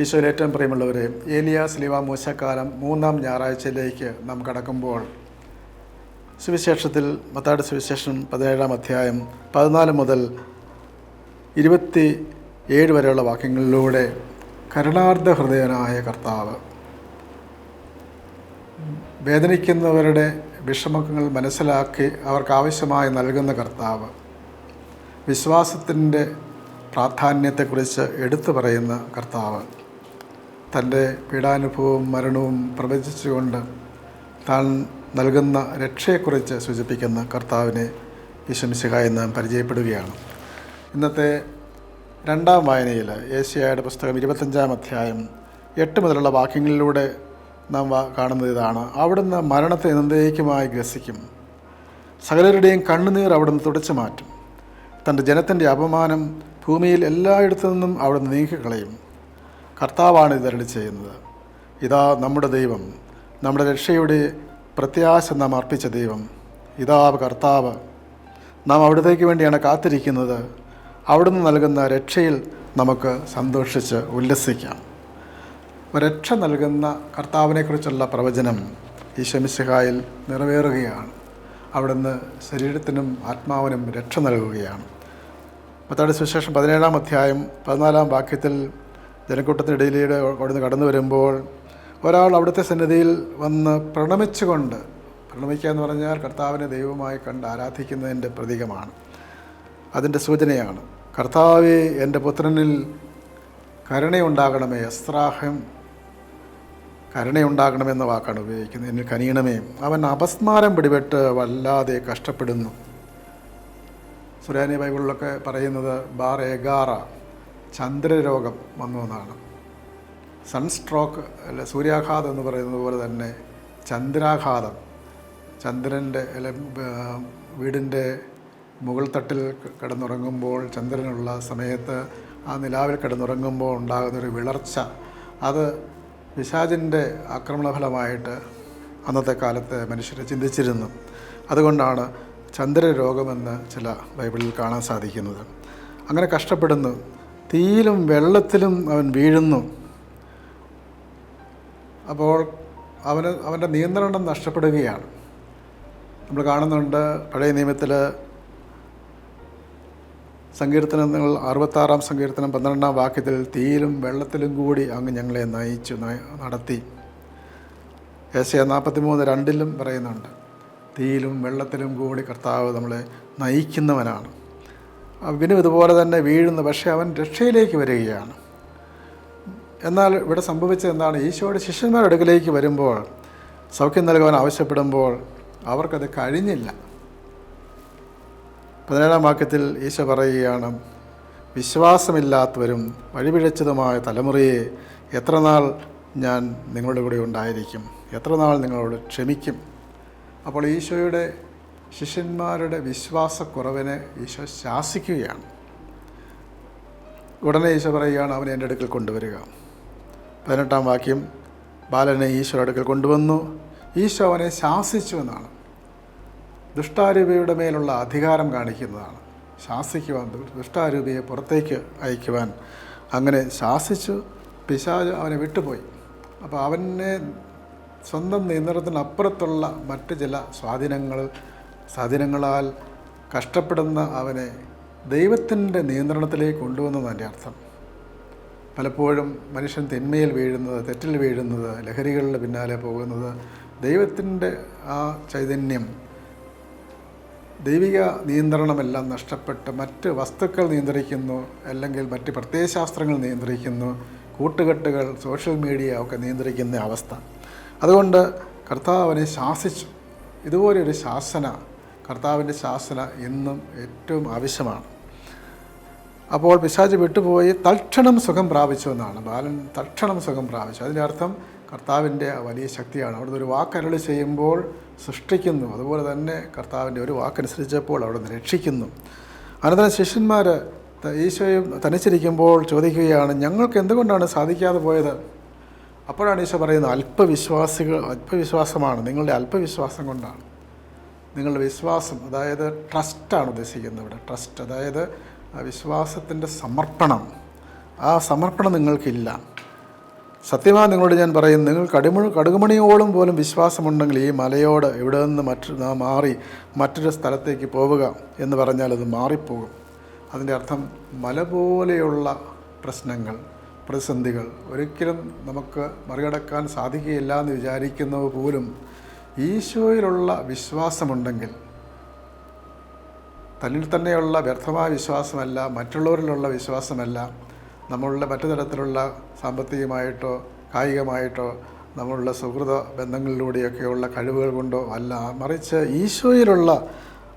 ഈശോയിൽ ഏറ്റവും പ്രിയമുള്ളവരെ ഏലിയ സ്ലിവ മൂശക്കാലം മൂന്നാം ഞായറാഴ്ചയിലേക്ക് നാം കടക്കുമ്പോൾ സുവിശേഷത്തിൽ മത്താട് സുവിശേഷം പതിനേഴാം അധ്യായം പതിനാല് മുതൽ ഇരുപത്തി ഏഴ് വരെയുള്ള വാക്യങ്ങളിലൂടെ കരുണാർദ്ധ ഹൃദയനായ കർത്താവ് വേദനിക്കുന്നവരുടെ വിഷമങ്ങൾ മനസ്സിലാക്കി അവർക്ക് ആവശ്യമായി നൽകുന്ന കർത്താവ് വിശ്വാസത്തിന്റെ പ്രാധാന്യത്തെക്കുറിച്ച് എടുത്തു പറയുന്ന കർത്താവ്. തന്റെ പീഡാനുഭവവും മരണവും പ്രവചിച്ചുകൊണ്ട് താൻ നൽകുന്ന രക്ഷയെക്കുറിച്ച് സൂചിപ്പിക്കുന്ന കർത്താവിനെ വിശംസിക്കായി നാം പരിചയപ്പെടുകയാണ്. ഇന്നത്തെ രണ്ടാം വായനയിൽ ഏഷ്യായുടെ പുസ്തകം ഇരുപത്തഞ്ചാം അധ്യായം എട്ട് മുതലുള്ള വാക്യങ്ങളിലൂടെ നാം കാണുന്നത് ഇതാണ്. അവിടുന്ന് മരണത്തെ എന്നേക്കുമായി ഗ്രസിക്കും. സകലരുടെയും കണ്ണുനീർ അവിടുന്ന് തുടച്ചു മാറ്റും. തന്റെ ജനത്തിന്റെ അപമാനം ഭൂമിയിൽ എല്ലായിടത്തു നിന്നും അവിടുന്ന് നീക്കിക്കളയും. കർത്താവാണ് ഇതരളി ചെയ്യുന്നത്. ഇതാ നമ്മുടെ ദൈവം നമ്മുടെ രക്ഷയുടെ പ്രത്യാശ നാം അർപ്പിച്ച ദൈവം. ഇതാ കർത്താവ് നാം അവിടത്തേക്ക് വേണ്ടിയാണ് കാത്തിരിക്കുന്നത്. അവിടുന്ന് നൽകുന്ന രക്ഷയിൽ നമുക്ക് സന്തോഷിച്ച് ഉല്ലസിക്കാം. രക്ഷ നൽകുന്ന കർത്താവിനെക്കുറിച്ചുള്ള പ്രവചനം ഈ ശമിശഹായിൽ നിറവേറുകയാണ്. അവിടുന്ന് ശരീരത്തിനും ആത്മാവിനും രക്ഷ നൽകുകയാണ്. മത്താടി സുശേഷം പതിനേഴാം അധ്യായം പതിനാലാം വാക്യത്തിൽ ജനക്കൂട്ടത്തിനിടയിലൂടെ അവിടുന്ന് കടന്നു വരുമ്പോൾ ഒരാൾ അവിടുത്തെ സന്നിധിയിൽ വന്ന് പ്രണമിച്ചുകൊണ്ട് പ്രണമിക്കുക എന്ന് പറഞ്ഞാൽ കർത്താവിനെ ദൈവമായി കണ്ട് ആരാധിക്കുന്നതിന്റെ പ്രതീകമാണ്. അതിന്റെ സൂചനയാണ് കർത്താവെ എന്റെ പുത്രനിൽ കരുണയുണ്ടാകണമേ അസ്ത്രാഹം കരുണയുണ്ടാകണമെന്ന വാക്കാണ് ഉപയോഗിക്കുന്നത്. എന്നിൽ കനിയണമേ അവൻ അപസ്മാരം പിടിപെട്ട് വല്ലാതെ കഷ്ടപ്പെടുന്നു. സുരാനി ബൈബിളിലൊക്കെ പറയുന്നത് ബാർ എഗാറ ചന്ദ്രരോഗം വന്നു എന്നാണ്. സൺസ്ട്രോക്ക് അല്ലെ സൂര്യാഘാതം എന്ന് പറയുന്നത് പോലെ തന്നെ ചന്ദ്രാഘാതം. ചന്ദ്രന്റെ അല്ലെ വീടിന്റെ മുകൾ തട്ടിൽ കിടന്നുറങ്ങുമ്പോൾ ചന്ദ്രനുള്ള സമയത്ത് ആ നിലാവിൽ കിടന്നുറങ്ങുമ്പോൾ ഉണ്ടാകുന്നൊരു വിളർച്ച. അത് പിശാചിന്റെ ആക്രമണഫലമായിട്ട് അന്നത്തെ കാലത്ത് മനുഷ്യർ ചിന്തിച്ചിരുന്നു. അതുകൊണ്ടാണ് ചന്ദ്രരോഗമെന്ന് ചില ബൈബിളിൽ കാണാൻ സാധിക്കുന്നത്. അങ്ങനെ കഷ്ടപ്പെടുന്നു. തീയിലും വെള്ളത്തിലും അവൻ വീഴുന്നു. അപ്പോൾ അവന് അവന്റെ നിയന്ത്രണം നഷ്ടപ്പെടുകയാണ്. നമ്മൾ കാണുന്നുണ്ട് പഴയ നിയമത്തിൽ സങ്കീർത്തനങ്ങൾ അറുപത്താറാം സങ്കീർത്തനം പന്ത്രണ്ടാം വാക്യത്തിൽ തീയിലും വെള്ളത്തിലും കൂടി അങ്ങ് ഞങ്ങളെ നയിച്ചു നയ- നടത്തി. ഏഷ്യ നാൽപ്പത്തി മൂന്ന് രണ്ടിലും പറയുന്നുണ്ട് തീയിലും വെള്ളത്തിലും കൂടി കർത്താവ് നമ്മളെ നയിക്കുന്നവനാണ്. അവനും ഇതുപോലെ തന്നെ വീഴുന്നു പക്ഷേ അവൻ രക്ഷയിലേക്ക് വരികയാണ്. എന്നാൽ ഇവിടെ സംഭവിച്ചത് എന്താണ്? ഈശോയുടെ ശിഷ്യന്മാരുടെ അടുക്കലേക്ക് വരുമ്പോൾ സൗഖ്യം നൽകുവാൻ ആവശ്യപ്പെടുമ്പോൾ അവർക്കത് കഴിഞ്ഞില്ല. പതിനേഴാം വാക്യത്തിൽ ഈശോ പറയുകയാണ് വിശ്വാസമില്ലാത്തവരും വഴിപിഴച്ചതുമായ തലമുറയെ എത്രനാൾ ഞാൻ നിങ്ങളുടെ കൂടെ ഉണ്ടായിരിക്കും? എത്രനാൾ നിങ്ങളോട് ക്ഷമിക്കും? അപ്പോൾ ഈശോയുടെ ശിഷ്യന്മാരുടെ വിശ്വാസക്കുറവിനെ ഈശോ ശാസിക്കുകയാണ്. ഉടനെ ഈശോ പറയുകയാണ് അവനെ എന്റെ അടുക്കൽ കൊണ്ടുവരിക. പതിനെട്ടാം വാക്യം ബാലനെ ഈശോ അടുക്കൽ കൊണ്ടുവന്നു. ഈശോ അവനെ ശാസിച്ചു എന്നാണ്. ദുഷ്ടാരൂപയുടെ മേലുള്ള അധികാരം കാണിക്കുന്നതാണ്. ശാസിക്കുവാൻ ദുഷ്ടാരൂപിയെ പുറത്തേക്ക് അയക്കുവാൻ അങ്ങനെ ശാസിച്ചു. പിശാജ് അവനെ വിട്ടുപോയി. അപ്പോൾ അവനെ സ്വന്തം നിയന്ത്രണത്തിനപ്പുറത്തുള്ള മറ്റ് ചില സ്വാധീനങ്ങൾ സ്വാധീനങ്ങളാൽ കഷ്ടപ്പെടുന്ന അവനെ ദൈവത്തിന്റെ നിയന്ത്രണത്തിലേക്ക് കൊണ്ടുവന്നതിന്റെ അർത്ഥം. പലപ്പോഴും മനുഷ്യൻ തിന്മയിൽ വീഴുന്നത് തെറ്റിൽ വീഴുന്നത് ലഹരികളുടെ പിന്നാലെ പോകുന്നത് ദൈവത്തിന്റെ ആ ചൈതന്യം ദൈവിക നിയന്ത്രണമെല്ലാം നഷ്ടപ്പെട്ട് മറ്റ് വസ്തുക്കൾ നിയന്ത്രിക്കുന്നു അല്ലെങ്കിൽ മറ്റ് പ്രത്യയശാസ്ത്രങ്ങൾ നിയന്ത്രിക്കുന്നു കൂട്ടുകെട്ടുകൾ സോഷ്യൽ മീഡിയ ഒക്കെ നിയന്ത്രിക്കുന്ന അവസ്ഥ. അതുകൊണ്ട് കർത്താവ് അവനെ ശാസിച്ചു. ഇതുപോലെയൊരു ശാസന കർത്താവിന്റെ ശാസന എന്നും ഏറ്റവും ആവശ്യമാണ്. അപ്പോൾ പിശാജ് വിട്ടുപോയി തൽക്ഷണം സുഖം പ്രാപിച്ചു എന്നാണ്. ബാലൻ തൽക്ഷണം സുഖം പ്രാപിച്ചു. അതിന്റെ അർത്ഥം കർത്താവിന്റെ വലിയ ശക്തിയാണ്. അവിടുന്ന് ഒരു വാക്കരളി ചെയ്യുമ്പോൾ സൃഷ്ടിക്കുന്നു. അതുപോലെ തന്നെ കർത്താവിന്റെ ഒരു വാക്കനുസരിച്ചപ്പോൾ അവിടുന്ന് രക്ഷിക്കുന്നു. അനന്തരം ശിഷ്യന്മാർ ഈശോയും തനിച്ചിരിക്കുമ്പോൾ ചോദിക്കുകയാണ് ഞങ്ങൾക്ക് എന്തുകൊണ്ടാണ് സാധിക്കാതെ പോയത്? അപ്പോഴാണ് ഈശോ പറയുന്നത് അല്പവിശ്വാസികൾ അല്പവിശ്വാസമാണ്. നിങ്ങളുടെ അല്പവിശ്വാസം കൊണ്ടാണ്. നിങ്ങളുടെ വിശ്വാസം അതായത് ട്രസ്റ്റാണ് ഉദ്ദേശിക്കുന്നത് ഇവിടെ. ട്രസ്റ്റ് അതായത് വിശ്വാസത്തിന്റെ സമർപ്പണം. ആ സമർപ്പണം നിങ്ങൾക്കില്ല. സത്യമായി നിങ്ങളോട് ഞാൻ പറയും നിങ്ങൾ കടുമ കടുകുമണിയോളം പോലും വിശ്വാസമുണ്ടെങ്കിൽ ഈ മലയോട് ഇവിടെ നിന്ന് മറ്റു മാറി മറ്റൊരു സ്ഥലത്തേക്ക് പോവുക എന്ന് പറഞ്ഞാൽ അത് മാറിപ്പോകും. അതിന്റെ അർത്ഥം മല പോലെയുള്ള പ്രശ്നങ്ങൾ പ്രതിസന്ധികൾ ഒരിക്കലും നമുക്ക് മറികടക്കാൻ സാധിക്കുകയില്ല എന്ന് വിചാരിക്കുന്നവ പോലും ഈശോയിലുള്ള വിശ്വാസമുണ്ടെങ്കിൽ തന്നിൽ തന്നെയുള്ള വ്യർത്ഥമായ വിശ്വാസമല്ല മറ്റുള്ളവരിലുള്ള വിശ്വാസമല്ല നമ്മളുടെ മറ്റു തരത്തിലുള്ള സാമ്പത്തികമായിട്ടോ കായികമായിട്ടോ നമ്മളുടെ സുഹൃത ബന്ധങ്ങളിലൂടെയൊക്കെയുള്ള കഴിവുകൾ കൊണ്ടോ അല്ല മറിച്ച് ഈശോയിലുള്ള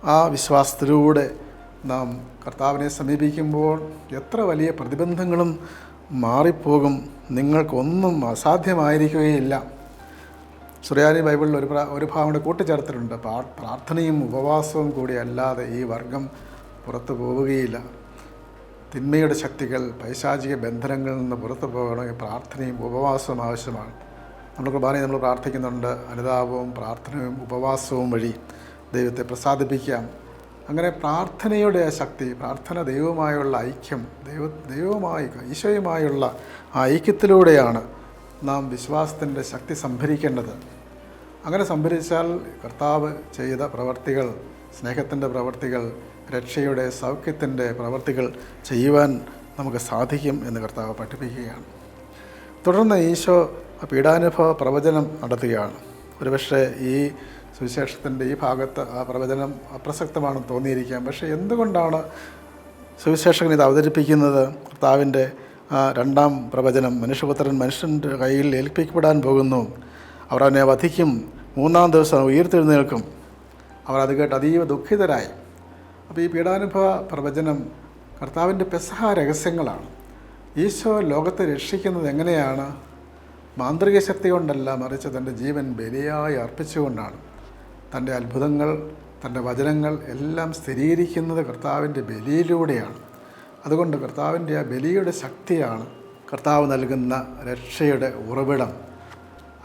ആ വിശ്വാസത്തിലൂടെ നാം കർത്താവിനെ സമീപിക്കുമ്പോൾ എത്ര വലിയ പ്രതിബന്ധങ്ങളും മാറിപ്പോകും നിങ്ങൾക്കൊന്നും അസാധ്യമായിരിക്കുകയില്ല. സുറിയാനി ബൈബിളിൽ ഒരു ഒരു ഭാഗം കൂടെ കൂട്ടിച്ചേർത്തിട്ടുണ്ട്. പ്രാ- പ്രാർത്ഥനയും ഉപവാസവും കൂടി അല്ലാതെ ഈ വർഗം പുറത്തു പോവുകയില്ല. തിന്മയുടെ ശക്തികൾ പൈശാചിക ബന്ധനങ്ങളിൽ നിന്ന് പുറത്തു പോകണമെങ്കിൽ പ്രാർത്ഥനയും ഉപവാസവും ആവശ്യമാണ്. നമ്മൾ കുർബാനയിൽ നമ്മൾ പ്രാർത്ഥിക്കുന്നുണ്ട്. അനുതാപവും പ്രാർത്ഥനയും ഉപവാസവും വഴി ദൈവത്തെ പ്രസാദിപ്പിക്കാം. അങ്ങനെ പ്രാർത്ഥനയുടെ ശക്തി പ്രാർത്ഥന ദൈവവുമായുള്ള ഐക്യം ദൈവ ദൈവവുമായി ഈശോയുമായുള്ള ആ ഐക്യത്തിലൂടെയാണ് നാം വിശ്വാസത്തിന്റെ ശക്തി സംഭരിക്കേണ്ടത്. അങ്ങനെ സംഭരിച്ചാൽ കർത്താവ് ചെയ്ത പ്രവർത്തികൾ സ്നേഹത്തിന്റെ പ്രവർത്തികൾ രക്ഷയുടെ സൗഖ്യത്തിന്റെ പ്രവർത്തികൾ ചെയ്യുവാൻ നമുക്ക് സാധിക്കും എന്ന് കർത്താവ് പഠിപ്പിക്കുകയാണ്. തുടർന്ന് ഈശോ പീഡാനുഭവ പ്രവചനം നടത്തുകയാണ്. ഒരുപക്ഷെ ഈ സുവിശേഷത്തിന്റെ ഈ ഭാഗത്ത് ആ പ്രവചനം അപ്രസക്തമാണെന്ന് തോന്നിയിരിക്കാം. പക്ഷേ എന്തുകൊണ്ടാണ് സുവിശേഷകൻ ഇത് അവതരിപ്പിക്കുന്നത്? കർത്താവിന്റെ രണ്ടാം പ്രവചനം മനുഷ്യപുത്രൻ മനുഷ്യന്റെ കയ്യിൽ ഏൽപ്പിക്കപ്പെടാൻ പോകുന്നു. അവർ അവനെ വധിക്കും. മൂന്നാം ദിവസം ഉയർത്തെഴുന്നേൽക്കും. അവർ അത് കേട്ട് അതീവ ദുഃഖിതരായി. അപ്പോൾ ഈ പീഡാനുഭവ പ്രവചനം കർത്താവിന്റെ പെസഹ രഹസ്യങ്ങളാണ്. ഈശോ ലോകത്തെ രക്ഷിക്കുന്നത് എങ്ങനെയാണ്? മാന്ത്രിക ശക്തി കൊണ്ടല്ല മറിച്ച് തന്റെ ജീവൻ ബലിയായി അർപ്പിച്ചുകൊണ്ടാണ്. തന്റെ അത്ഭുതങ്ങൾ തന്റെ വചനങ്ങൾ എല്ലാം സ്ഥിരീകരിക്കുന്നത് കർത്താവിന്റെ ബലിയിലൂടെയാണ്. അതുകൊണ്ട് കർത്താവിന്റെ ആ ബലിയുടെ ശക്തിയാണ് കർത്താവ് നൽകുന്ന രക്ഷയുടെ ഉറവിടം.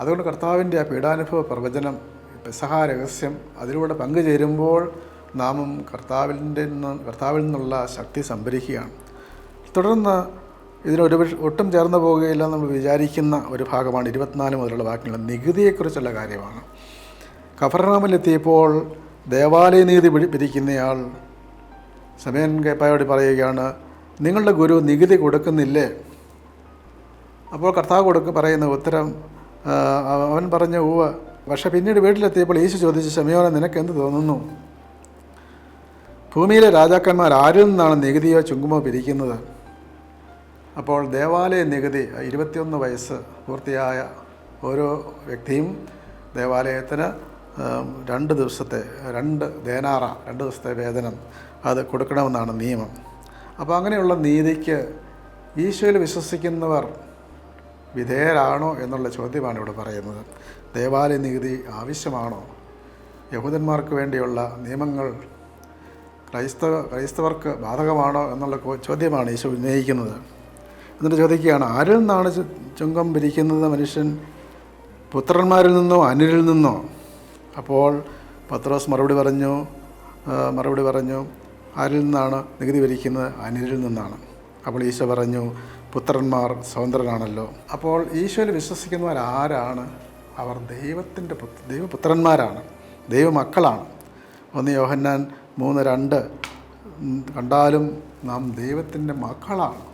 അതുകൊണ്ട് കർത്താവിന്റെ ആ പീഡാനുഭവ പ്രവചനം പെസഹ രഹസ്യം അതിലൂടെ പങ്കുചേരുമ്പോൾ നാമും കർത്താവിന്റെ കർത്താവിൽ നിന്നുള്ള ശക്തി സംഭരിക്കുകയാണ്. തുടർന്ന് ഇതിനൊരു ഒട്ടും ചേർന്ന് പോവുകയില്ല നമ്മൾ വിചാരിക്കുന്ന ഒരു ഭാഗമാണ് ഇരുപത്തിനാല് മുതലുള്ള വാക്യങ്ങൾ. നികുതിയെക്കുറിച്ചുള്ള കാര്യമാണ്. കഫർണാമിലെത്തിയപ്പോൾ ദേവാലയ നീതി പിരിക്കുന്നയാൾ സമയൻ കേപ്പായോട് പറയുകയാണ് നിങ്ങളുടെ ഗുരു നികുതി കൊടുക്കുന്നില്ലേ? അപ്പോൾ കർത്താവ് കൊടുക്ക പറയുന്ന ഉത്തരം അവൻ പറഞ്ഞു ഊവ പക്ഷെ പിന്നീട് വീട്ടിലെത്തിയപ്പോൾ യേശു ചോദിച്ചു ശമയോനെ നിനക്ക് എന്ത് തോന്നുന്നു? ഭൂമിയിലെ രാജാക്കന്മാർ ആരിൽ നിന്നാണ് നികുതിയോ ചുങ്കുമോ പിരിക്കുന്നത്? അപ്പോൾ ദേവാലയ നികുതി ഇരുപത്തിയൊന്ന് വയസ്സ് പൂർത്തിയായ ഓരോ വ്യക്തിയും ദേവാലയത്തിന് രണ്ട് ദിവസത്തെ രണ്ട് ദേനാറ രണ്ട് ദിവസത്തെ വേതനം അത് കൊടുക്കണമെന്നാണ് നിയമം. അപ്പോൾ അങ്ങനെയുള്ള നീതിക്ക് ഈശോയിൽ വിശ്വസിക്കുന്നവർ വിധേയരാണോ എന്നുള്ള ചോദ്യമാണ് ഇവിടെ പറയുന്നത്. ദേവാലയ നികുതി ആവശ്യമാണോ? യഹൂദന്മാർക്ക് വേണ്ടിയുള്ള നിയമങ്ങൾ ക്രൈസ്തവ ക്രൈസ്തവർക്ക് ബാധകമാണോ എന്നുള്ള ചോദ്യമാണ് ഈശോ ഉന്നയിക്കുന്നത്. എന്നിട്ട് ചോദിക്കുകയാണ് ആരിൽ നിന്നാണ് ചുങ്കം പിരിക്കുന്നത് മനുഷ്യൻ? പുത്രന്മാരിൽ നിന്നോ അനിലിൽ നിന്നോ? അപ്പോൾ പത്രോസ് മറുപടി പറഞ്ഞു മറുപടി പറഞ്ഞു ആരിൽ നിന്നാണ് നികുതി പിരിക്കുന്നത് അനിലിൽ നിന്നാണ്. അപ്പോൾ ഈശോ പറഞ്ഞു പുത്രന്മാർ സ്വതന്ത്രനാണല്ലോ അപ്പോൾ ഈശോയിൽ വിശ്വസിക്കുന്നവർ ആരാണ്? അവർ ദൈവത്തിന്റെ പുത്ര ദൈവപുത്രന്മാരാണ്. ദൈവമക്കളാണ്. ഒന്ന് യോഹന്നാൻ മൂന്ന് രണ്ട്. കണ്ടാലും നാം ദൈവത്തിന്റെ മക്കളാണ്.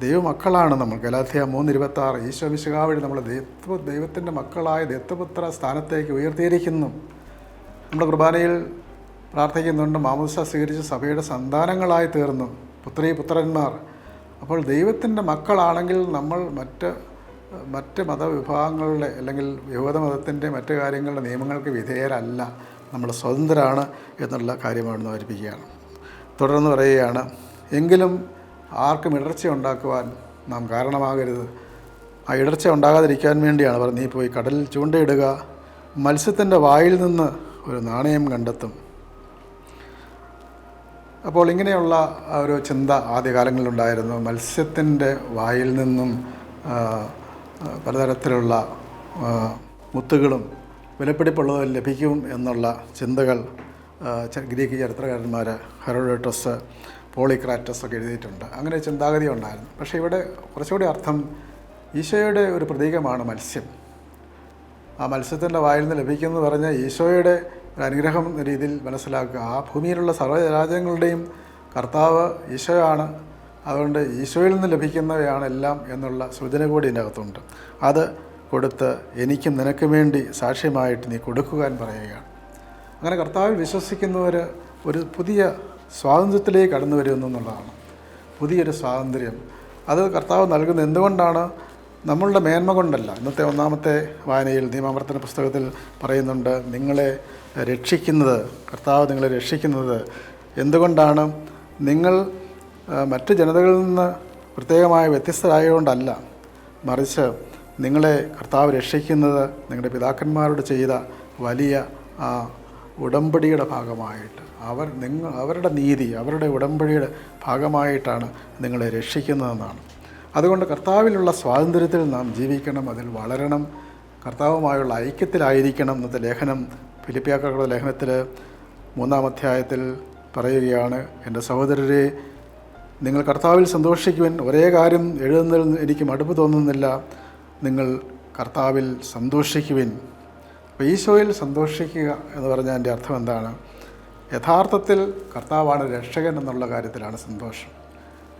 ദൈവമക്കളാണ് നമ്മൾ. ഗലാഥിയ മൂന്ന് ഇരുപത്താറ് ഈശോ വിശുകാവഴി വഴി നമ്മൾ ദൈവ ദൈവത്തിന്റെ മക്കളായ ദൈവപുത്ര സ്ഥാനത്തേക്ക് ഉയർത്തിയിരിക്കുന്നു. നമ്മുടെ കുർബാനയിൽ പ്രാർത്ഥിക്കുന്നുണ്ട്. മാമോദിസ സ്വീകരിച്ച് സഭയുടെ സന്താനങ്ങളായി തീർന്നു. പുത്രി പുത്രന്മാർ. അപ്പോൾ ദൈവത്തിന്റെ മക്കളാണെങ്കിൽ നമ്മൾ മറ്റ് മറ്റ് മതവിഭാഗങ്ങളുടെ അല്ലെങ്കിൽ യഹൂദ മതത്തിന്റെ മറ്റു കാര്യങ്ങളുടെ നിയമങ്ങൾക്ക് വിധേയരല്ല. നമ്മൾ സ്വതന്ത്രരാണ് എന്നുള്ള കാര്യമാണ് അവരിപ്പിക്കുകയാണ് തുടർന്ന് പറയുകയാണ് എങ്കിലും ആർക്കും ഇടർച്ച ഉണ്ടാക്കുവാൻ നാം കാരണമാകരുത്. ആ ഇടർച്ച ഉണ്ടാകാതിരിക്കാൻ വേണ്ടിയാണ് അവർ നീ പോയി കടലിൽ ചൂണ്ടയിടുക. മത്സ്യത്തിന്റെ വായിൽ നിന്ന് ഒരു നാണയം കണ്ടെത്തും. അപ്പോൾ ഇങ്ങനെയുള്ള ഒരു ചിന്ത ആദ്യകാലങ്ങളിലുണ്ടായിരുന്നു. മത്സ്യത്തിന്റെ വായിൽ നിന്നും പലതരത്തിലുള്ള മുത്തുകളും വിലപ്പിടിപ്പുള്ളതും ലഭിക്കും എന്നുള്ള ചിന്തകൾ ഗ്രീക്ക് ചരിത്രകാരന്മാർ ഹെറോഡോട്ടസ് പോളിക്രാറ്റസ് ഒക്കെ എഴുതിയിട്ടുണ്ട്. അങ്ങനെ ചിന്താഗതി ഉണ്ടായിരുന്നു. പക്ഷേ ഇവിടെ കുറച്ചുകൂടി അർത്ഥം ഈശോയുടെ ഒരു പ്രതീകമാണ് മത്സ്യം. ആ മത്സ്യത്തിന്റെ വായിൽ നിന്ന് ലഭിക്കുമെന്ന് പറഞ്ഞാൽ ഈശോയുടെ ഒരു അനുഗ്രഹം എന്ന രീതിയിൽ മനസ്സിലാക്കുക. ആ ഭൂമിയിലുള്ള സർവരാജ്യങ്ങളുടെയും കർത്താവ് ഈശോയാണ്. അതുകൊണ്ട് ഈശോയിൽ നിന്ന് ലഭിക്കുന്നവയാണ് എല്ലാം എന്നുള്ള സൂചന കൂടി എന്റെ അകത്തുണ്ട് അത് കൊടുത്ത് എനിക്കും നിനക്കും വേണ്ടി സാക്ഷ്യമായിട്ട് നീ കൊടുക്കുവാൻ പറയുകയാണ്. അങ്ങനെ കർത്താവിൽ വിശ്വസിക്കുന്നവർ ഒരു പുതിയ സ്വാതന്ത്ര്യത്തിലേക്ക് കടന്നു വരുന്നു എന്നുള്ളതാണ്. പുതിയൊരു സ്വാതന്ത്ര്യം. അത് കർത്താവ് നൽകുന്നത് എന്തുകൊണ്ടാണ്? നമ്മളുടെ മേന്മ കൊണ്ടല്ല. ഇന്നത്തെ ഒന്നാമത്തെ വായനയിൽ നിയമാവർത്തന പുസ്തകത്തിൽ പറയുന്നുണ്ട് നിങ്ങളെ രക്ഷിക്കുന്നത് കർത്താവ് നിങ്ങളെ രക്ഷിക്കുന്നത് എന്തുകൊണ്ടാണ്? നിങ്ങൾ മറ്റു ജനതകളിൽ നിന്ന് പ്രത്യേകമായ വ്യത്യസ്തരായതുകൊണ്ടല്ല. മറിച്ച് നിങ്ങളെ കർത്താവ് രക്ഷിക്കുന്നത് നിങ്ങളുടെ പിതാക്കന്മാരോട് ചെയ്ത വലിയ ആ ഉടമ്പടിയുടെ ഭാഗമായിട്ട്. അവർ നിങ്ങൾ അവരുടെ നീതി അവരുടെ ഉടമ്പടിയുടെ ഭാഗമായിട്ടാണ് നിങ്ങളെ രക്ഷിക്കുന്നതെന്നാണ്. അതുകൊണ്ട് കർത്താവിലുള്ള സ്വാതന്ത്ര്യത്തിൽ നാം ജീവിക്കണം അതിൽ വളരണം കർത്താവുമായുള്ള ഐക്യത്തിലായിരിക്കണം എന്നത് ലേഖനം ഫിലിപ്പിയാക്കളുടെ ലേഖനത്തിൽ മൂന്നാം അധ്യായത്തിൽ പറയുകയാണ് എന്റെ സഹോദരരെ നിങ്ങൾ കർത്താവിൽ സന്തോഷിക്കുവാൻ ഒരേ കാര്യം എഴുതുന്നതിൽ എനിക്ക് മടുപ്പ് തോന്നുന്നില്ല. നിങ്ങൾ കർത്താവിൽ സന്തോഷിക്കുവിൻ. അപ്പോൾ ഈശോയിൽ സന്തോഷിക്കുക എന്ന് പറഞ്ഞാൽ എന്റെ അർത്ഥം എന്താണ്? യഥാർത്ഥത്തിൽ കർത്താവാണ് രക്ഷകൻ എന്നുള്ള കാര്യത്തിലാണ് സന്തോഷം.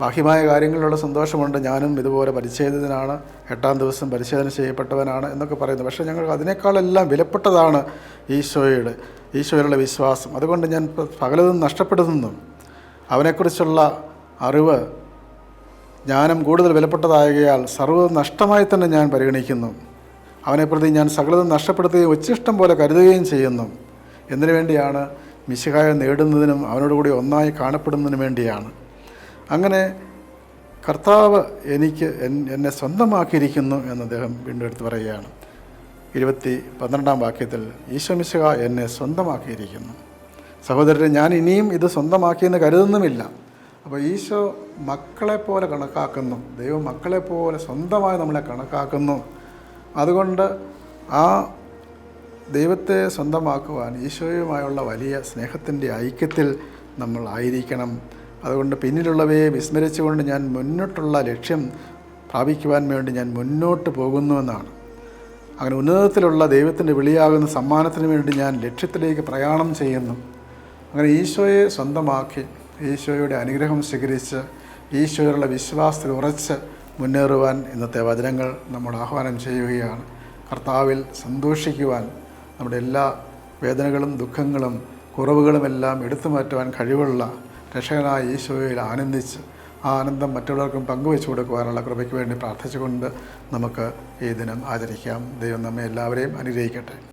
ബാഹ്യമായ കാര്യങ്ങളിലുള്ള സന്തോഷമുണ്ട്. ഞാനും ഇതുപോലെ പരിച്ഛേദിതനാണ്. എട്ടാം ദിവസം പരിച്ഛേദന ചെയ്യപ്പെട്ടവനാണ് എന്നൊക്കെ പറയുന്നു. പക്ഷേ ഞങ്ങൾക്ക് അതിനേക്കാളെല്ലാം വിലപ്പെട്ടതാണ് ഈശോയുടെ ഈശോയിലുള്ള വിശ്വാസം. അതുകൊണ്ട് ഞാൻ പകലതും നഷ്ടപ്പെടുന്നു അവനെക്കുറിച്ചുള്ള അറിവ് ജ്ഞാനം കൂടുതൽ വിലപ്പെട്ടതായകയാൽ സർവതും നഷ്ടമായി തന്നെ ഞാൻ പരിഗണിക്കുന്നു. അവനെ പ്രതി ഞാൻ സകലതും നഷ്ടപ്പെടുത്തുകയും ഉച്ചിഷ്ടം പോലെ കരുതുകയും ചെയ്യുന്നു. എന്തിനു വേണ്ടിയാണ് മിശിഹായ നേടുന്നതിനും അവനോടുകൂടി ഒന്നായി കാണപ്പെടുന്നതിനു വേണ്ടിയാണ്. അങ്ങനെ കർത്താവ് എനിക്ക് എന്നെ സ്വന്തമാക്കിയിരിക്കുന്നു എന്ന് അദ്ദേഹം വീണ്ടും എടുത്ത് പറയുകയാണ്. ഇരുപത്തി പന്ത്രണ്ടാം വാക്യത്തിൽ ഈശോ മിശിഹ എന്നെ സ്വന്തമാക്കിയിരിക്കുന്നു. സഹോദരരെ ഞാൻ ഇനിയും ഇത് സ്വന്തമാക്കിയെന്ന് കരുതുന്നുമില്ല. അപ്പോൾ ഈശോ മക്കളെപ്പോലെ കണക്കാക്കുന്നു. ദൈവം മക്കളെപ്പോലെ സ്വന്തമായി നമ്മളെ കണക്കാക്കുന്നു. അതുകൊണ്ട് ആ ദൈവത്തെ സ്വന്തമാക്കുവാൻ ഈശോയുമായുള്ള വലിയ സ്നേഹത്തിന്റെ ഐക്യത്തിൽ നമ്മൾ ആയിരിക്കണം. അതുകൊണ്ട് പിന്നിലുള്ളവയെ വിസ്മരിച്ചുകൊണ്ട് ഞാൻ മുന്നോട്ടുള്ള ലക്ഷ്യം പ്രാപിക്കുവാൻ വേണ്ടി ഞാൻ മുന്നോട്ട് പോകുന്നുവെന്നാണ്. അങ്ങനെ ഉന്നതത്തിലുള്ള ദൈവത്തിന്റെ വിളിയാകുന്ന സമ്മാനത്തിന് വേണ്ടി ഞാൻ ലക്ഷ്യത്തിലേക്ക് പ്രയാണം ചെയ്യുന്നു. അങ്ങനെ ഈശോയെ സ്വന്തമാക്കി ഈശോയുടെ അനുഗ്രഹം സ്വീകരിച്ച് ഈശോയുള്ള വിശ്വാസത്തിൽ ഉറച്ച് മുന്നേറുവാൻ ഇന്നത്തെ വചനങ്ങൾ നമ്മൾ ആഹ്വാനം ചെയ്യുകയാണ്. കർത്താവിൽ സന്തോഷിക്കുവാൻ നമ്മുടെ എല്ലാ വേദനകളും ദുഃഖങ്ങളും കുറവുകളുമെല്ലാം എടുത്തു മാറ്റുവാൻ കഴിവുള്ള രക്ഷകനായ ഈശോയിൽ ആനന്ദിച്ച് ആ ആനന്ദം മറ്റുള്ളവർക്കും പങ്കുവെച്ചു കൊടുക്കുവാനുള്ള കൃപയ്ക്ക് വേണ്ടി പ്രാർത്ഥിച്ചുകൊണ്ട് നമുക്ക് ഈ ദിനം ആചരിക്കാം. ദൈവം നമ്മെ എല്ലാവരെയും അനുഗ്രഹിക്കട്ടെ.